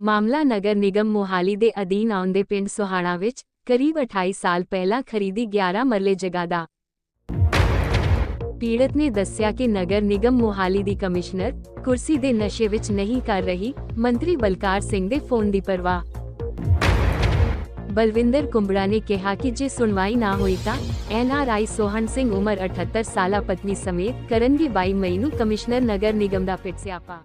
ਮਾਮਲਾ ਨਗਰ ਨਿਗਮ ਮੋਹਾਲੀ ਦੇ ਅਧੀਨ ਆਉਂਦੇ ਪਿੰਡ ਸੋਹਾਣਾ ਵਿੱਚ ਕਰੀਬ 28 ਸਾਲ ਪਹਿਲਾਂ ਖਰੀਦੀ 11 ਮਰਲੇ ਜਗ੍ਹਾ ਦਾ। ਪੀੜਤ ਨੇ ਦੱਸਿਆ ਕਿ ਨਗਰ ਨਿਗਮ ਮੋਹਾਲੀ ਦੀ ਕਮਿਸ਼ਨਰ ਕੁਰਸੀ ਦੇ ਨਸ਼ੇ ਵਿੱਚ ਨਹੀਂ ਕਰ ਰਹੀ, ਮੰਤਰੀ ਬਲਕਾਰ ਸਿੰਘ ਦੇ ਫੋਨ ਦੀ ਪਰਵਾਹ। ਬਲਵਿੰਦਰ ਕੁੰਬੜਾ ਨੇ ਕਿਹਾ ਕਿ ਜੇ ਸੁਣਵਾਈ ਨਾ ਹੋਈ ਤਾਂ ਐਨਆਰਆਈ ਸੋਹਣ ਸਿੰਘ ਉਮਰ 78 ਸਾਲਾ ਪਤਨੀ ਸਮੇਤ ਕਰਨਗੇ 22 ਮਈ ਨੂੰ ਕਮਿਸ਼ਨਰ ਨਗਰ ਨਿਗਮ ਦਾ ਪਿੱਟ ਸਿਆਪਾ।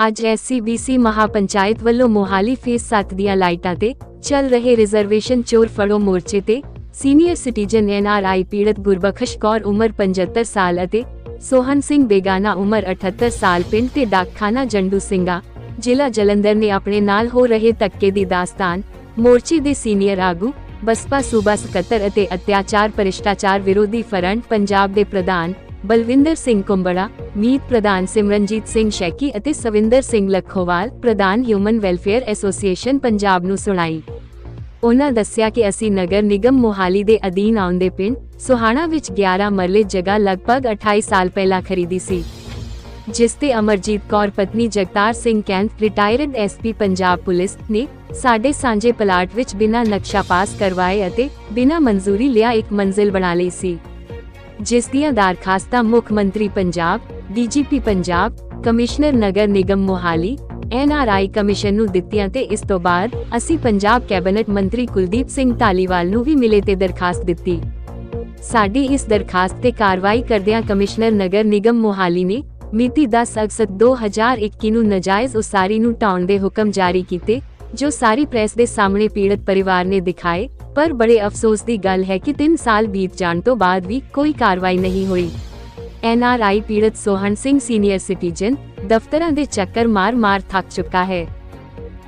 ਅੱਜ ਐਸਸੀਬੀਸੀ ਮਹਾਪੰਚਾਇਤ ਵੱਲੋਂ ਮੋਹਾਲੀ ਫੇਸ 7 ਦੀਆਂ ਲਾਈਟਾਂ ਤੇ ਚੱਲ ਰਹੇ ਰਿਜ਼ਰਵੇਸ਼ਨ ਚੋਰ ਫੜੋ ਮੋਰਚੇ ਤੇ ਸੀਨੀਅਰ ਸਿਟੀਜ਼ਨ ਐਨਆਰਆਈ ਪੀੜਤ ਗੁਰਬਖਸ਼ ਕੌਰ ਉਮਰ 75 ਸਾਲ ਅਤੇ ਸੋਹਨ ਸਿੰਘ ਬੇਗਾਨਾ ਉਮਰ 78 ਸਾਲ ਪਿੰਡ ਤੇ ਡਾਕਖਾਨਾ ਜੰਡੂ ਸਿੰਘਾ, ਜ਼ਿਲ੍ਹਾ ਜਲੰਧਰ ਨੇ ਆਪਣੇ ਨਾਲ ਹੋ ਰਹੇ ਧੱਕੇ ਦੀ ਦਾਸਤਾਨ, ਮੋਰਚੇ ਦੇ ਸੀਨੀਅਰ ਆਗੂ, ਬਸਪਾ ਸੂਬਾ ਸਕੱਤਰ ਅਤੇ ਅਤਿਆਚਾਰ ਭ੍ਰਿਸ਼ਟਾਚਾਰ ਵਿਰੋਧੀ ਫਰੰਟ ਪੰਜਾਬ ਦੇ ਪ੍ਰਧਾਨ ਬਲਵਿੰਦਰ ਸਿੰਘ ਕੁੰਬੜਾ, ਮੀਤ ਪ੍ਰਧਾਨ ਸਿਮਰਨਜੀਤ ਸਿੰਘ ਸ਼ੈਕੀ ਅਤੇ ਸਵਿੰਦਰ ਸਿੰਘ ਲਖੋਵਾਲ, ਪ੍ਰਧਾਨ ਹਿਊਮਨ ਵੈਲਫੇਅਰ ਐਸੋਸੀਏਸ਼ਨ ਪੰਜਾਬ ਨੂੰ ਸੁਣਾਈ। ਉਹਨਾਂ ਦੱਸਿਆ ਕਿ ਅਸੀਂ ਨਗਰ ਨਿਗਮ ਮੋਹਾਲੀ ਦੇ ਅਧੀਨ ਆਉਂਦੇ ਪਿੰਡ, ਸੁਹਾਣਾ ਵਿੱਚ 11 ਮਰਲੇ ਜਗ੍ਹਾ ਲਗਭਗ 28 ਸਾਲ ਪਹਿਲਾਂ ਖਰੀਦੀ ਸੀ, ਜਿਸ ਤੇ ਅਮਰਜੀਤ ਕੌਰ, ਪਤਨੀ Jagtar Singh Kainth retired SP Punjab police ਨੇ ਸਾਡੇ ਸਾਂਝੇ ਪਲਾਟ ਵਿੱਚ ਬਿਨਾਂ ਨਕਸ਼ਾ ਪਾਸ ਕਰਵਾਏ ਅਤੇ ਬਿਨਾਂ ਮਨਜ਼ੂਰੀ ਲਿਆ ਇੱਕ ਮੰਜ਼ਿਲ ਬਣਾ ਲਈ ਸੀ। ਜਿਸ ਦੀਆਂ ਦਰਖਾਸਤਾਂ ਮੁੱਖ ਮੰਤਰੀ ਪੰਜਾਬ, ਡੀਜੀਪੀ ਪੰਜਾਬ, ਕਮਿਸ਼ਨਰ ਨਗਰ ਨਿਗਮ ਮੋਹਾਲੀ ਐਨਆਰਆਈ ਕਮਿਸ਼ਨ ਨੂੰ ਦਿੱਤੀਆਂ ਤੇ ਇਸ ਤੋਂ ਬਾਅਦ ਅਸੀਂ ਪੰਜਾਬ ਕੈਬਨਿਟ ਮੰਤਰੀ ਕੁਲਦੀਪ ਸਿੰਘ ਧਾਲੀਵਾਲ ਨੂੰ ਵੀ ਮਿਲੇ ਤੇ ਦਰਖਾਸਤ ਦਿੱਤੀ। ਸਾਡੀ ਇਸ ਦਰਖਾਸਤ ਤੇ ਕਾਰਵਾਈ ਕਰਦਿਆਂ ਕਮਿਸ਼ਨਰ ਨਗਰ ਨਿਗਮ ਮੋਹਾਲੀ ਨੇ ਮਿਤੀ 10 ਅਗਸਤ 2021 ਨੂੰ ਨਜਾਇਜ਼ ਉਸਾਰੀ ਨੂੰ ਢਾਉਣ ਦੇ ਹੁਕਮ ਜਾਰੀ ਕੀਤੇ, ਜੋ ਸਾਰੀ ਪ੍ਰੈਸ ਦੇ ਸਾਹਮਣੇ ਪੀੜਤ ਪਰਿਵਾਰ ਨੇ ਦਿਖਾਏ ਪਰ ਬੜੇ ਅਫਸੋਸ ਦੀ ਗੱਲ ਹੈ ਕਿ 3 ਸਾਲ ਬੀਤ ਜਾਣ ਤੋਂ ਬਾਅਦ ਵੀ ਕੋਈ ਕਾਰਵਾਈ ਨਹੀਂ ਹੋਈ। ਐਨਆਰਆਈ ਪੀੜਤ ਸੋਹਣ ਸਿੰਘ ਸੀਨੀਅਰ ਸਿਟੀਜ਼ਨ ਦਫ਼ਤਰਾਂ ਦੇ ਚੱਕਰ ਮਾਰ-ਮਾਰ ਥੱਕ ਚੁੱਕਾ ਹੈ।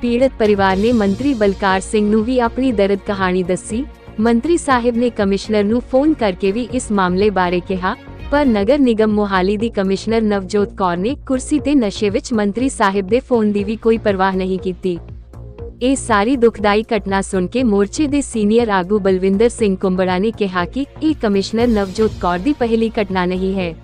ਪੀੜਤ ਪਰਿਵਾਰ ਨੇ ਮੰਤਰੀ ਬਲਕਾਰ ਸਿੰਘ ਨੂੰ ਵੀ ਆਪਣੀ ਦਰਦ ਕਹਾਣੀ ਦੱਸੀ। ਮੰਤਰੀ ਸਾਹਿਬ ਨੇ ਕਮਿਸ਼ਨਰ ਨੂੰ ਫੋਨ ਕਰਕੇ ਵੀ ਇਸ ਮਾਮਲੇ ਬਾਰੇ ਕਿਹਾ, ਪਰ ਨਗਰ ਨਿਗਮ ਮੋਹਾਲੀ ਦੀ ਕਮਿਸ਼ਨਰ ਨਵਜੋਤ ਕੌਰ ਨੇ ਕੁਰਸੀ ਤੇ ਨਸ਼ੇ ਵਿੱਚ ਮੰਤਰੀ ਸਾਹਿਬ ਦੇ ਫੋਨ ਦੀ ਵੀ ਕੋਈ ਪਰਵਾਹ ਨਹੀਂ ਕੀਤੀ। ਇਹ ਸਾਰੀ ਦੁਖਦਾਈ ਘਟਨਾ ਸੁਣ ਕੇ ਮੋਰਚੇ ਦੇ ਸੀਨੀਅਰ ਆਗੂ ਬਲਵਿੰਦਰ ਸਿੰਘ ਕੁੰਬੜਾ ਨੇ ਕਿਹਾ ਕਿ ਇਹ ਕਮਿਸ਼ਨਰ ਨਵਜੋਤ ਕੌਰ ਦੀ ਪਹਿਲੀ ਘਟਨਾ ਨਹੀਂ ਹੈ।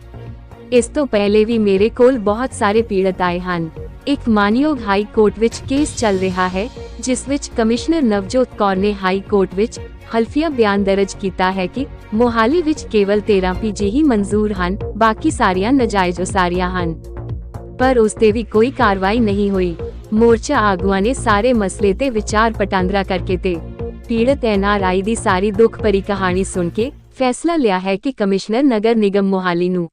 ਇਸ ਤੋਂ ਪਹਿਲੇ ਵੀ ਮੇਰੇ ਕੋਲ ਬਹੁਤ ਸਾਰੇ ਪੀੜਤ ਆਏ ਹਨ। ਇੱਕ ਮਾਨਯੋਗ ਹਾਈ ਕੋਰਟ ਵਿੱਚ ਕੇਸ ਚੱਲ ਰਿਹਾ ਹੈ, ਜਿਸ ਵਿੱਚ ਕਮਿਸ਼ਨਰ ਨਵਜੋਤ ਕੌਰ ਨੇ ਹਾਈ ਕੋਰਟ ਵਿੱਚ ਹਲਫੀਆ ਬਿਆਨ ਦਰਜ ਕੀਤਾ ਹੈ ਕਿ ਮੋਹਾਲੀ ਵਿੱਚ ਕੇਵਲ 13 ਪੀਜੀ ਹੀ ਮਨਜ਼ੂਰ ਹਨ, ਬਾਕੀ ਸਾਰੀਆਂ ਨਜਾਇਜ਼ ਉਸਾਰੀਆਂ ਹਨ। ਪਰ ਉਸ ਤੇ ਵੀ ਕੋਈ ਕਾਰਵਾਈ ਨਹੀਂ ਹੋਈ। ਮੋਰਚਾ ਆਗੂਆਂ ਨੇ ਸਾਰੇ ਮਸਲੇ ਤੇ ਵਿਚਾਰ ਪਟਾਂਦਰਾ ਕਰਕੇ ਤੇ ਪੀੜਤ ਐਨਆਰਆਈ ਦੀ ਸਾਰੀ ਦੁੱਖ ਭਰੀ ਕਹਾਣੀ ਸੁਣ ਕੇ ਫੈਸਲਾ ਲਿਆ ਹੈ ਕਿ ਕਮਿਸ਼ਨਰ ਨਗਰ ਨਿਗਮ ਮੋਹਾਲੀ ਨੂੰ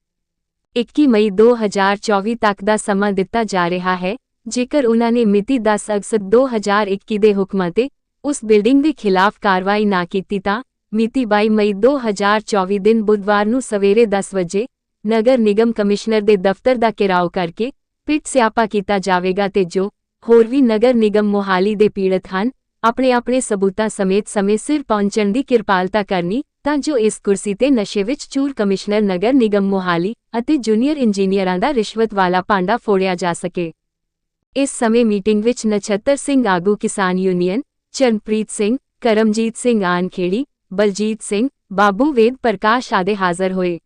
21 ਮਈ 2024 ਤੱਕ ਦਾ ਸਮਾਂ ਦਿੱਤਾ ਜਾ ਰਿਹਾ ਹੈ, ਜੇਕਰ ਉਹਨਾਂ ਨੇ ਮਿਤੀ 10 ਅਗਸਤ 2021 ਦੇ ਹੁਕਮਾਂ ਤੇ ਉਸ ਬਿਲਡਿੰਗ ਦੇ ਖਿਲਾਫ ਕਾਰਵਾਈ ਨਾ ਕੀਤੀ ਤਾਂ ਮਿਤੀ 22 ਮਈ 2024 ਦਿਨ ਬੁੱਧਵਾਰ ਨੂੰ ਸਵੇਰੇ 10 ਵਜੇ ਨਗਰ ਨਿਗਮ ਕਮਿਸ਼ਨਰ ਦੇ ਦਫ਼ਤਰ ਦਾ ਘਿਰਾਓ ਕਰਕੇ ਪਿੱਟ ਸਿਆਪਾ ਕੀਤਾ ਜਾਵੇਗਾ ਤੇ ਜੋ ਹੋਰ ਵੀ ਨਗਰ ਨਿਗਮ ਮੋਹਾਲੀ ਦੇ ਪੀੜਤ ਹਨ, ਆਪਣੇ ਆਪਣੇ ਸਬੂਤਾਂ ਸਮੇਤ ਸਮੇਂ ਸਿਰ ਪਹੁੰਚਣ ਦੀ ਕਿਰਪਾਲਤਾ ਕਰਨੀ, ਤਾਂ ਜੋ ਇਸ ਕੁਰਸੀ ਤੇ ਨਸ਼ੇ ਵਿੱਚ ਚੂਰ ਕਮਿਸ਼ਨਰ ਨਗਰ ਨਿਗਮ ਮੋਹਾਲੀ ਅਤੇ ਜੂਨੀਅਰ ਇੰਜੀਨੀਅਰਾਂ ਦਾ ਰਿਸ਼ਵਤ ਵਾਲਾ ਪਾਂਡਾ ਫੋੜਿਆ ਜਾ ਸਕੇ। ਇਸ ਸਮੇਂ ਮੀਟਿੰਗ ਵਿੱਚ ਨਛੱਤਰ ਸਿੰਘ ਆਗੂ ਕਿਸਾਨ ਯੂਨੀਅਨ, ਚਰਨਪ੍ਰੀਤ ਸਿੰਘ, ਕਰਮਜੀਤ ਸਿੰਘ ਆਨਖੇੜੀ, ਬਲਜੀਤ ਸਿੰਘ, ਬਾਬੂ ਵੇਦ ਪ੍ਰਕਾਸ਼ ਆਦਿ ਹਾਜ਼ਰ ਹੋਏ।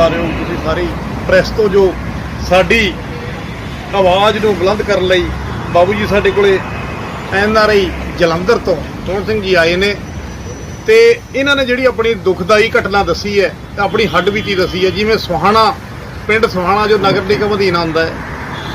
ਬਹੁਤ ਰਹੇ ਹੋ ਤੁਸੀਂ ਸਾਰੀ ਪ੍ਰੈਸ ਤੋਂ ਜੋ ਸਾਡੀ ਆਵਾਜ਼ ਨੂੰ ਬੁਲੰਦ ਕਰਨ ਲਈ ਬਾਬੂ ਜੀ ਸਾਡੇ ਕੋਲੇ ਐਨ ਆਰ ਆਈ ਜਲੰਧਰ ਤੋਂ ਸੋਹਣ ਸਿੰਘ ਜੀ ਆਏ ਨੇ ਤੇ ਇਹਨਾਂ ਨੇ ਜਿਹੜੀ ਆਪਣੀ ਦੁਖਦਾਈ ਘਟਨਾ ਦੱਸੀ ਹੈ ਤੇ ਆਪਣੀ ਹੱਡ ਬੀਤੀ ਦੱਸੀ ਹੈ, ਜਿਵੇਂ ਸੁਹਾਣਾ, ਪਿੰਡ ਸੁਹਾਣਾ ਜੋ ਨਗਰ ਨਿਗਮ ਅਧੀਨ ਆਉਂਦਾ ਹੈ।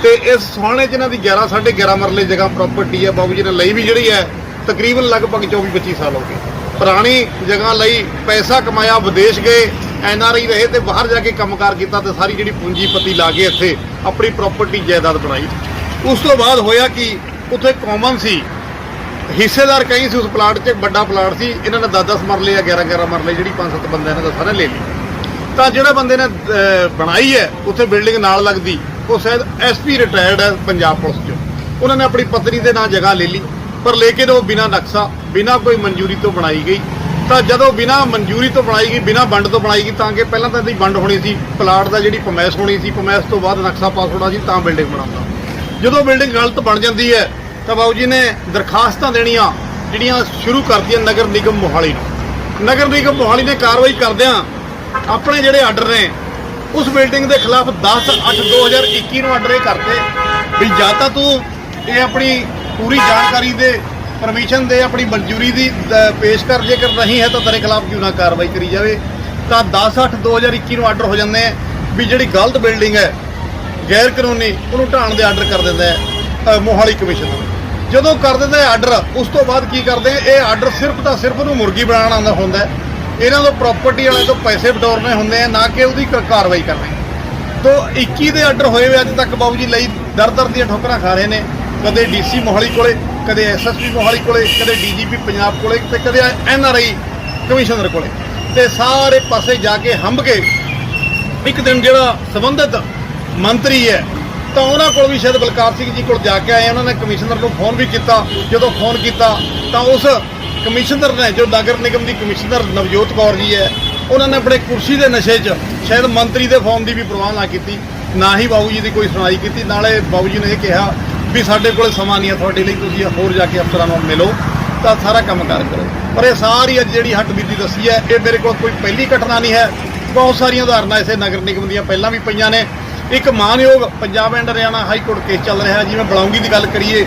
ਤੇ ਇਸ ਸੁਹਾਣੇ 'ਚ ਇਹਨਾਂ ਦੀ 11 11.5 ਮਰਲੇ ਜਗ੍ਹਾ ਪ੍ਰਾਪਰਟੀ ਹੈ, ਬਾਬੂ ਜੀ ਨੇ ਲਈ ਵੀ ਜਿਹੜੀ ਹੈ, ਤਕਰੀਬਨ ਲਗਭਗ 24 25 ਸਾਲ ਹੋ ਗਏ। ਪੁਰਾਣੀ ਜਗ੍ਹਾ ਲਈ ਪੈਸਾ ਕਮਾਇਆ, ਵਿਦੇਸ਼ ਗਏ ਐਨ ਆਰ ਆਈ ਰਹੇ ਤੇ ਬਾਹਰ ਜਾ ਕੇ ਕੰਮਕਾਰ ਕੀਤਾ ਤੇ ਸਾਰੀ ਜਿਹੜੀ ਪੂੰਜੀਪਤੀ ਲਾ ਕੇ ਇੱਥੇ ਆਪਣੀ ਪ੍ਰਾਪਰਟੀ ਜਾਇਦਾਦ ਬਣਾਈ। ਉਸ ਤੋਂ ਬਾਅਦ ਹੋਇਆ ਕਿ, ਉੱਥੇ ਕਾਮਨ ਸੀ। ਹਿੱਸੇਦਾਰ ਕਈ ਸੀ ਉਸ ਪਲਾਟ 'ਚ, ਵੱਡਾ ਪਲਾਟ ਸੀ, ਇਹਨਾਂ ਨੇ 10-10 ਮਰਲੇ ਜਾਂ 11-11 ਮਰਲੇ ਜਿਹੜੀ 5-7 ਬੰਦੇ ਇਹਨਾਂ ਦਾ ਸਾਰੇ ਲੈ ਲਈ। ਤਾਂ ਜਿਹੜਾ ਬੰਦੇ ਨੇ ਬਣਾਈ ਹੈ, ਉੱਥੇ ਬਿਲਡਿੰਗ ਨਾਲ ਲੱਗਦੀ, ਉਹ ਸ਼ਾਇਦ ਐਸਪੀ ਰਿਟਾਇਰਡ ਹੈ ਪੰਜਾਬ ਪੁਲਿਸ 'ਚੋਂ। ਉਹਨਾਂ ਨੇ ਆਪਣੀ ਪਤਨੀ ਦੇ ਨਾਂ ਜਗ੍ਹਾ ਲੈ ਲਈ, ਪਰ ਲੇਕਿਨ ਉਹ ਬਿਨਾਂ ਨਕਸ਼ਾ, ਬਿਨਾਂ ਕੋਈ ਮਨਜ਼ੂਰੀ ਤੋਂ ਬਣਾਈ ਗਈ। ਤਾਂ ਜਦੋਂ ਬਿਨਾ ਮਨਜ਼ੂਰੀ ਤੋਂ ਬਣਾਈ ਗਈ, ਬਿਨਾ ਵੰਡ ਤੋਂ ਬਣਾਈ ਗਈ, ਤਾਂ ਕਿ ਪਹਿਲਾਂ ਤਾਂ ਇਹਦੀ ਵੰਡ ਹੋਣੀ ਸੀ, ਪਲਾਟ ਦਾ ਜਿਹੜੀ ਪਮੈਸ ਹੋਣੀ ਸੀ, ਪਮੈਸ ਤੋਂ ਬਾਅਦ ਨਕਸ਼ਾ ਪਾਸ ਹੋਣਾ ਸੀ ਤਾਂ ਬਿਲਡਿੰਗ ਬਣਾਉਂਦਾ। ਜਦੋਂ ਬਿਲਡਿੰਗ ਗਲਤ ਬਣ ਜਾਂਦੀ ਹੈ, ਤਾਂ ਬਾਬੂ ਜੀ ਨੇ ਦਰਖਾਸਤਾਂ ਦੇਣੀਆਂ, ਜਿਹੜੀਆਂ ਸ਼ੁਰੂ ਕਰਤੀਆਂ ਨਗਰ ਨਿਗਮ ਮੋਹਾਲੀ ਨੂੰ। ਨਗਰ ਨਿਗਮ ਮੋਹਾਲੀ ਨੇ ਕਾਰਵਾਈ ਕਰਦਿਆਂ ਆਪਣੇ ਜਿਹੜੇ ਆਰਡਰ ਨੇ, ਉਸ ਬਿਲਡਿੰਗ ਦੇ ਖਿਲਾਫ 10 8 2021 ਨੂੰ ਆਰਡਰ ਇਹ ਕਰਤੇ, ਵੀ ਜਾਂ ਤਾਂ ਤੂੰ ਇਹ ਆਪਣੀ ਪੂਰੀ ਜਾਣਕਾਰੀ ਦੇ ਪਰਮਿਸ਼ਨ ਦੇ ਆਪਣੀ ਮਨਜ਼ੂਰੀ ਦੀ ਦ- ਪੇਸ਼ ਕਰ ਜੇਕਰ ਨਹੀਂ ਹੈ ਤਾਂ ਤੇਰੇ ਖਿਲਾਫ ਕਿਉਂ ਨਾ ਕਾਰਵਾਈ ਕਰੀ ਜਾਵੇ। ਤਾਂ 10 8 2021 ਨੂੰ ਆਰਡਰ ਹੋ ਜਾਂਦੇ ਹੈ ਵੀ ਜਿਹੜੀ ਗਲਤ ਬਿਲਡਿੰਗ ਹੈ ਗੈਰ ਕਾਨੂੰਨੀ ਉਹਨੂੰ ਢਾਣ ਦੇ ਆਰਡਰ ਕਰ ਦਿੰਦਾ ਹੈ ਅ, ਮੋਹਾਲੀ ਕਮਿਸ਼ਨ। ਜਦੋਂ ਕਰ ਦਿੰਦਾ ਹੈ ਆਰਡਰ ਉਸ ਤੋਂ ਬਾਅਦ ਕੀ ਕਰਦੇ ਆ ਇਹ ਆਰਡਰ ਸਿਰਫ ਤਾਂ ਸਿਰਫ ਉਹਨੂੰ ਮੁਰਗੀ ਬਣਾਉਣ ਆਉਂਦਾ ਹੁੰਦਾ ਹੈ। ਇਹਨਾਂ ਤੋਂ ਪ੍ਰਾਪਰਟੀ ਵਾਲੇ ਤੋਂ ਪੈਸੇ ਬਟੋਰਨੇ ਹੁੰਦੇ ਆ ਨਾ ਕਿ ਉਹਦੀ ਕ- ਕਾਰਵਾਈ ਕਰਨੀ। ਤੋਂ 21 ਦੇ ਆਰਡਰ ਹੋਏ ਹੋਏ ਅੱਜ ਤੱਕ ਬਾਬੂ ਜੀ ਲਈ ਦਰ ਦਰ ਦੀਆਂ ਠੋਕਰਾਂ ਖਾ ਰਹੇ ਨੇ। ਕਦੇ ਡੀਸੀ ਮੋਹਾਲੀ ਕੋਲੇ, ਕਦੇ ਐਸਐਸਪੀ ਮੋਹਾਲੀ ਕੋਲੇ, ਕਦੇ ਡੀਜੀਪੀ ਪੰਜਾਬ ਕੋਲੇ ਤੇ ਕਦੇ ਐਨਆਰਆਈ ਕਮਿਸ਼ਨਰ ਕੋਲੇ। ਤੇ ਸਾਰੇ ਪਾਸੇ ਜਾ ਕੇ ਹੰਬ ਕੇ ਇੱਕ ਦਿਨ ਜਿਹੜਾ ਸੰਬੰਧਿਤ ਮੰਤਰੀ ਹੈ, ਤਾਂ ਉਹਨਾਂ ਕੋਲ ਵੀ ਸ਼ਾਇਦ ਬਲਕਾਰ ਸਿੰਘ ਜੀ ਕੋਲ ਜਾ ਕੇ ਆਏ, ਉਹਨਾਂ ਨੇ ਕਮਿਸ਼ਨਰ ਨੂੰ ਫੋਨ ਵੀ ਕੀਤਾ। ਜਦੋਂ ਫੋਨ ਕੀਤਾ, ਤਾਂ ਉਸ ਕਮਿਸ਼ਨਰ ਨੇ, ਜੋ ਨਗਰ ਨਿਗਮ ਦੀ ਕਮਿਸ਼ਨਰ ਨਵਜੋਤ ਕੌਰ ਜੀ ਹੈ, ਉਹਨਾਂ ਨੇ ਆਪਣੇ ਕੁਰਸੀ ਦੇ ਨਸ਼ੇ 'ਚ ਸ਼ਾਇਦ ਮੰਤਰੀ ਦੇ ਫੋਨ ਦੀ ਵੀ ਪ੍ਰਵਾਹ ਨਾ ਕੀਤੀ, ਨਾ ਹੀ ਬਾਬੂ ਜੀ ਦੀ ਕੋਈ ਸੁਣਾਈ ਕੀਤੀ। ਨਾਲੇ ਬਾਬੂ ਜੀ ਨੇ ਇਹ ਕਿਹਾ ਵੀ ਸਾਡੇ ਕੋਲ ਸਮਾਂ ਨਹੀਂ ਹੈ, ਤੁਹਾਡੇ ਲਈ ਤੁਸੀਂ ਹੋਰ ਜਾ ਕੇ ਅਫਸਰਾਂ ਨੂੰ ਮਿਲੋ, ਤਾਂ ਸਾਰਾ ਕੰਮ ਕਾਰ। ਕਰੋ ਪਰ ਇਹ ਸਾਰੀ ਅੱਜ ਜਿਹੜੀ ਹੱਟ ਬੀਤੀ ਦੱਸੀ ਹੈ, ਇਹ ਮੇਰੇ ਕੋਲ ਕੋਈ ਪਹਿਲੀ ਘਟਨਾ ਨਹੀਂ ਹੈ। ਬਹੁਤ ਸਾਰੀਆਂ ਉਦਾਹਰਨਾਂ ਇਸੇ ਨਗਰ ਨਿਗਮ ਦੀਆਂ ਪਹਿਲਾਂ ਵੀ ਪਈਆਂ ਨੇ। ਇੱਕ ਮਾਨਯੋਗ Punjab and Haryana high court case ਚੱਲ ਰਿਹਾ ਜਿਵੇਂ ਬਲੌਂਗੀ ਦੀ ਗੱਲ ਕਰੀਏ।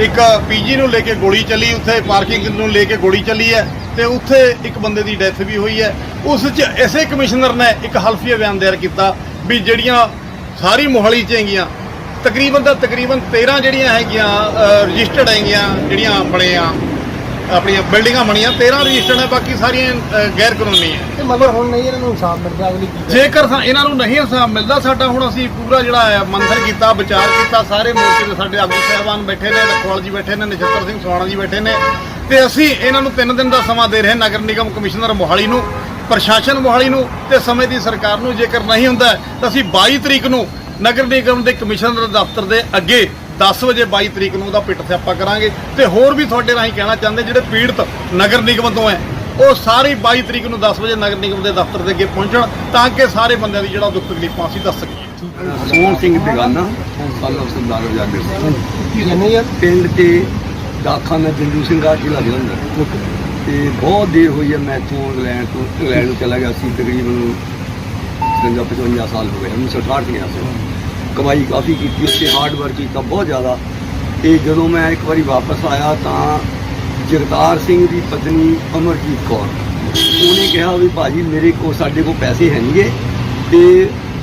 ਇੱਕ ਪੀਜੀ ਨੂੰ ਲੈ ਕੇ ਗੋਲੀ ਚੱਲੀ, ਉੱਥੇ ਪਾਰਕਿੰਗ ਨੂੰ ਲੈ ਕੇ ਗੋਲੀ ਚੱਲੀ ਹੈ, ਤੇ ਉੱਥੇ ਇੱਕ ਬੰਦੇ ਦੀ ਡੈਥ ਵੀ ਹੋਈ ਹੈ। ਉਸ 'ਚ ਇਸੇ ਕਮਿਸ਼ਨਰ ਨੇ ਇੱਕ ਹਲਫੀਆ ਬਿਆਨ ਦਾਇਰ ਕੀਤਾ ਵੀ ਜਿਹੜੀਆਂ ਸਾਰੀ ਮੋਹਾਲੀ 'ਚ ਹੈਗੀਆਂ ਤਕਰੀਬਨ ਤਾਂ ਤਕਰੀਬਨ 13 ਜਿਹੜੀਆਂ ਹੈਗੀਆਂ ਰਜਿਸਟਰਡ ਹੈਗੀਆਂ ਜਿਹੜੀਆਂ ਬਣੇ ਆ ਆਪਣੀਆਂ ਬਿਲਡਿੰਗਾਂ ਬਣੀਆਂ 13 ਰਜਿਸਟਰਡ ਹੈ ਬਾਕੀ ਸਾਰੀਆਂ ਗੈਰ ਕਾਨੂੰਨੀ ਹੈ ਤੇ ਮਗਰ ਹੁਣ ਨਹੀਂ ਇਹਨਾਂ ਨੂੰ ਇਨਸਾਫ ਮਿਲਦਾ ਅਗਲੀ ਕੀ ਕਰੇ? ਜੇਕਰ ਇਹਨਾਂ ਨੂੰ ਨਹੀਂ ਹਿਸਾਬ ਮਿਲਦਾ ਸਾਡਾ ਹੁਣ ਅਸੀਂ ਪੂਰਾ ਜਿਹੜਾ ਹੈ ਮੰਥਨ ਕੀਤਾ ਵਿਚਾਰ ਕੀਤਾ ਸਾਰੇ ਮੋਰਚੇ ਦੇ ਸਾਡੇ ਆਗੂ ਸਾਹਿਬਾਨ ਬੈਠੇ ਨੇ ਰਖਵਾਲ ਜੀ ਬੈਠੇ ਨੇ ਨਛੱਤਰ ਸਿੰਘ ਸਵਾਣਾ ਜੀ ਬੈਠੇ ਨੇ ਤੇ ਅਸੀਂ ਇਹਨਾਂ ਨੂੰ 3 ਦਿਨ ਦਾ ਸਮਾਂ ਦੇ ਰਹੇ ਨਗਰ ਨਿਗਮ ਕਮਿਸ਼ਨਰ ਮੋਹਾਲੀ ਨੂੰ ਪ੍ਰਸ਼ਾਸਨ ਮੋਹਾਲੀ ਨੂੰ ਤੇ ਸਮੇਂ ਦੀ ਸਰਕਾਰ ਨੂੰ ਜੇਕਰ ਨਹੀਂ ਹੁੰਦਾ ਤਾਂ ਅਸੀਂ 22 ਤਰੀਕ ਨੂੰ ਨਗਰ ਨਿਗਮ ਦੇ ਕਮਿਸ਼ਨਰ ਦਫ਼ਤਰ ਦੇ ਅੱਗੇ 10 ਵਜੇ 22 ਤਰੀਕ ਨੂੰ ਉਹਦਾ ਪਿੱਟ ਸਿਆਪਾ ਕਰਾਂਗੇ ਤੇ ਹੋਰ ਵੀ ਤੁਹਾਡੇ ਰਾਹੀਂ ਕਹਿਣਾ ਚਾਹੁੰਦੇ ਜਿਹੜੇ ਪੀੜਤ ਨਗਰ ਨਿਗਮ ਤੋਂ ਹੈ ਉਹ ਸਾਰੇ 22 ਤਰੀਕ ਨੂੰ 10 ਵਜੇ ਨਗਰ ਨਿਗਮ ਦੇ ਦਫ਼ਤਰ ਦੇ ਅੱਗੇ ਪਹੁੰਚਣ ਤਾਂ ਕਿ ਸਾਰੇ ਬੰਦਿਆਂ ਦੀ ਜਿਹੜਾ ਦੁੱਖ ਤਕਲੀਫਾਂ ਅਸੀਂ ਦੱਸ ਸਕੀਏ। ਸੋਹਣ ਸਿੰਘ ਬੇਗਾਨਾ ਸਾਨੂੰ ਸਰਦਾਰ ਜਾਗਰ ਸਿੰਘ ਜਿੰਨੇ ਯਾਰ ਪਿੰਡ ਤੇ ਦਾਖਾ ਮੈਂ ਬਿੰਦੂ ਸਿੰਘ ਆ ਜ਼ਿਲ੍ਹਾ ਜਲੰਧਰ ਤੇ ਬਹੁਤ ਦੇਰ ਹੋਈ ਹੈ ਮੈਂ ਇੱਥੋਂ ਇੰਗਲੈਂਡ ਤੋਂ ਇੰਗਲੈਂਡ ਨੂੰ ਚਲਾ ਗਿਆ ਸੀ ਤਕਰੀਬਨ 55 ਸਾਲ ਹੋ ਗਏ 1960 ਗਿਆ ਸੀ ਕਮਾਈ ਕਾਫੀ ਕੀਤੀ ਉੱਥੇ ਹਾਰਡ ਵਰਕ ਕੀਤਾ ਬਹੁਤ ਜ਼ਿਆਦਾ। ਤੇ ਜਦੋਂ ਮੈਂ ਇੱਕ ਵਾਰੀ ਵਾਪਸ ਆਇਆ ਤਾਂ ਜਗਤਾਰ ਸਿੰਘ ਦੀ ਪਤਨੀ ਅਮਰਜੀਤ ਕੌਰ ਉਹਨੇ ਕਿਹਾ ਵੀ ਭਾਜੀ ਮੇਰੇ ਕੋਲ ਸਾਡੇ ਕੋਲ ਪੈਸੇ ਹੈ ਨਹੀਂਗੇ ਤੇ